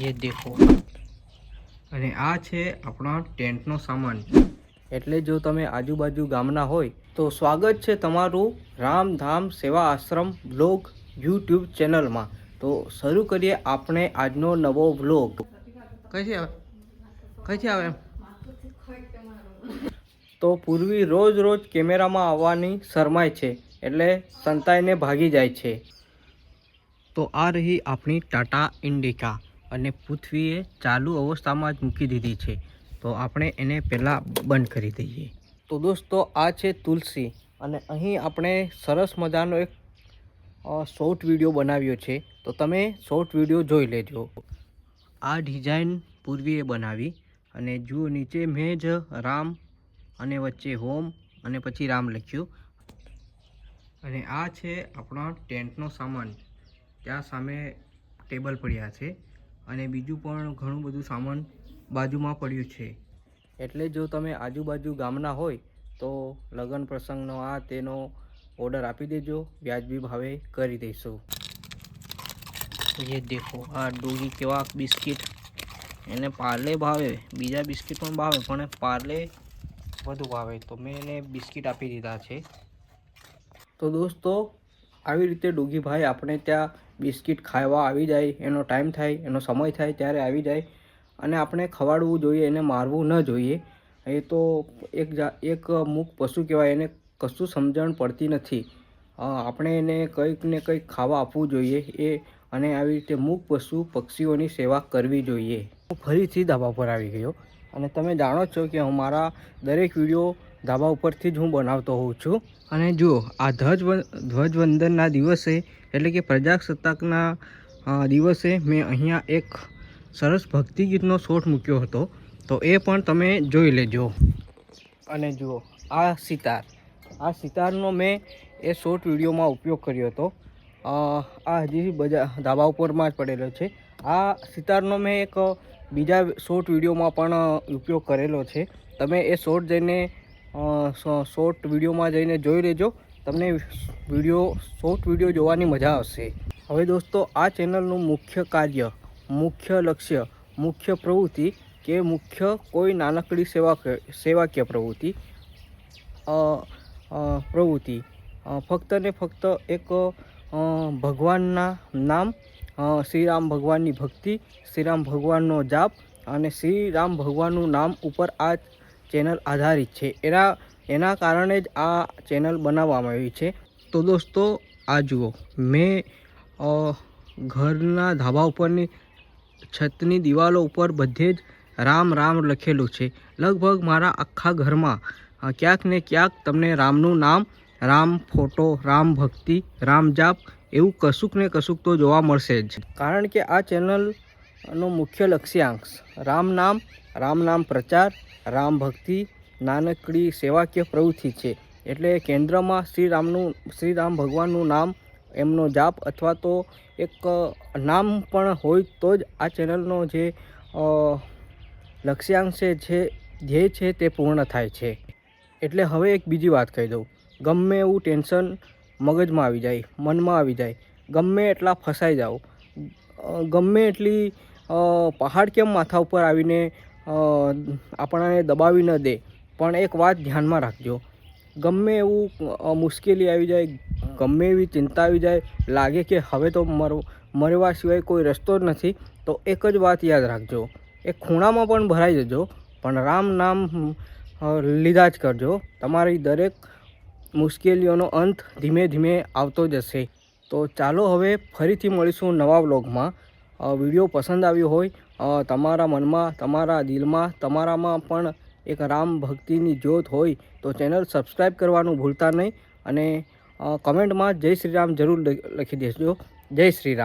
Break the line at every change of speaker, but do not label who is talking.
ये દેખો. અને આ છે આપણા ટેન્ટનો સામાન. એટલે જો તમે આજુબાજુ ગામના હોય તો સ્વાગત છે તમારું રામધામ સેવા આશ્રમ બ્લોગ યુટ્યુબ ચેનલમાં. તો શરૂ કરીએ આપણે આજનો નવો બ્લોગ કઈથી આવે? તો પૂર્વી રોજ રોજ કેમેરામાં આવવાની શરમાય છે એટલે સંતાઈને ભાગી જાય છે. તો આ રહી આપણી ટાટા ઇન્ડિકા. અને પૃથ્વીએ ચાલુ અવસ્થામાં જ મૂકી દીધી છે. તો આપણે એને પહેલાં બંધ કરી દઈએ. તો દોસ્તો, આ છે તુલસી. અને અહીં આપણે સરસ મજાનો એક શોર્ટ વીડિયો બનાવ્યો છે. તો તમે શોર્ટ વીડિયો જોઈ લેજો. આ ડિઝાઇન પૂર્વીએ બનાવી અને જુઓ, નીચે મેં જ રામ અને વચ્ચે હોમ અને પછી રામ લખ્યું. અને આ છે આપણા ટેન્ટનો સામાન. ત્યાં સામે ટેબલ પડ્યા છે. અને બીજું પણ ઘણું બધું સામાન બાજુમાં પડ્યું છે. એટલે જો તમે આજુબાજુ ગામના હોય તો લગ્ન પ્રસંગનો આ તેનો ઓર્ડર આપી દેજો. વ્યાજબી ભાવે કરી દઈશું. એ દેખો આ ડોગી કેવા બિસ્કિટ. એને પાર્લે ભાવે બીજા બિસ્કિટ પણ ભાવે પણ પાર્લે વધુ ભાવે. તો મેં એને બિસ્કિટ આપી દીધા છે. તો દોસ્તો આવી રીતે ડોગીભાઈ આપણે ત્યાં બિસ્કિટ ખાવા આવી જાય, એનો ટાઈમ થાય, એનો સમય થાય ત્યારે આવી જાય અને આપણે ખવાડવું જોઈએ, એને મારવું ન જોઈએ. એ તો એક એક મૂક પશુ કહેવાય, એને કશું સમજણ પડતી નથી. આપણે એને કંઈક ને કંઈક ખાવા આપવું જોઈએ એ અને આવી રીતે મૂક પશુ પક્ષીઓની સેવા કરવી જોઈએ. હું ફરીથી ધાબા પર આવી ગયો. અને તમે જાણો છો કે હું મારા દરેક વીડિયો ધાબા ઉપરથી જ હું બનાવતો હોઉં છું. અને જુઓ, આ ધ્વજ ધ્વજવંદનના દિવસે, એટલે કે પ્રજાસત્તાકના દિવસે મેં અહીંયા એક સરસ ભક્તિ ગીતનો શોટ મૂક્યો હતો. તો એ પણ તમે જોઈ લેજો. અને જુઓ, આ સિતાર. આ સિતારનો મેં એ શોર્ટ વિડીયોમાં ઉપયોગ કર્યો હતો. આ હજી બજા, ધાબા ઉપરમાં જ પડેલો છે. આ સિતારનો મેં એક બીજા શોર્ટ વિડીયોમાં પણ ઉપયોગ કરેલો છે. તમે એ શોર્ટ જઈને શોર્ટ વિડીયોમાં જઈને જોઈ લેજો. તમને વીડિયો શોર્ટ વીડિયો જોવાની મજા આવશે. હવે દોસ્તો, આ ચેનલનું મુખ્ય કાર્ય, મુખ્ય લક્ષ્ય, મુખ્ય પ્રવૃત્તિ કે મુખ્ય કોઈ નાનકડી સેવા સેવાકીય પ્રવૃત્તિ પ્રવૃત્તિ. ફક્ત ને ફક્ત એક ભગવાનના નામ અ, શ્રી રામ ભગવાનની ભક્તિ શ્રી રામ ભગવાનનો જાપ અને શ્રી રામ ભગવાનનું નામ ઉપર આ ચેનલ આધારિત છે. એના એના કારણે જ આ ચેનલ બનાવવામાં આવી છે. તો દોસ્તો આ જુઓ. મેં ઘરના ધાબા ઉપરની છતની દિવાલો ઉપર બધે જ રામ રામ લખેલું છે. લગભગ મારા આખા ઘરમાં ક્યાંક ને ક્યાંક તમને રામનું નામ રામ ફોટો રામ ભક્તિ રામ જાપ એવું કશુંક ને કશુંક તો જોવા મળશે જ. કારણ કે આ ચેનલનો મુખ્ય લક્ષ્યાંશ રામ નામ રામ નામ પ્રચાર, રામ ભક્તિ, નાનકડી સેવાકીય પ્રવૃત્તિ છે. એટલે કેન્દ્રમાં શ્રી રામનું, શ્રી રામ ભગવાનનું નામ, એમનો જાપ અથવા તો એક નામ પણ હોય તો જ આ ચેનલનો જે લક્ષ્યાંશ છે ધ્યેય છે તે પૂર્ણ થાય છે. એટલે હવે એક બીજી વાત કહી દઉં. ગમે એવું ટેન્શન મગજમાં આવી જાય, મનમાં આવી જાય. ગમે એટલા ફસાઈ જાઓ. ગમે એટલી પહાડ કેમ માથા ઉપર આવીને આપણને દબાવી ન દે, પણ એક વાત ધ્યાનમાં રાખજો. ગમે એવું મુશ્કેલી આવી જાય, ગમે એવી ચિંતા આવી જાય, લાગે કે હવે તો મર મરવા સિવાય કોઈ રસ્તો જ નથી, તો એક જ વાત યાદ રાખજો. એ ખૂણામાં પણ ભરાઈ જજો, પણ રામ નામ લીધા જ કરજો. તમારી દરેક મુશ્કેલીઓનો અંત ધીમે ધીમે આવતો જશે. તો ચાલો હવે ફરીથી મળીશું નવા વ્લોગમાં. વીડિયો પસંદ આવ્યો હોય તમારા મનમાં, તમારા દિલમાં, તમારામાં પણ એક રામ ભક્તિની જ્યોત હોય, તો ચેનલ સબસ્ક્રાઈબ કરવાનું ભૂલતા નહીં. અને કમેન્ટમાં જય શ્રી રામ જરૂર લખી દેજો. જય શ્રી રામ.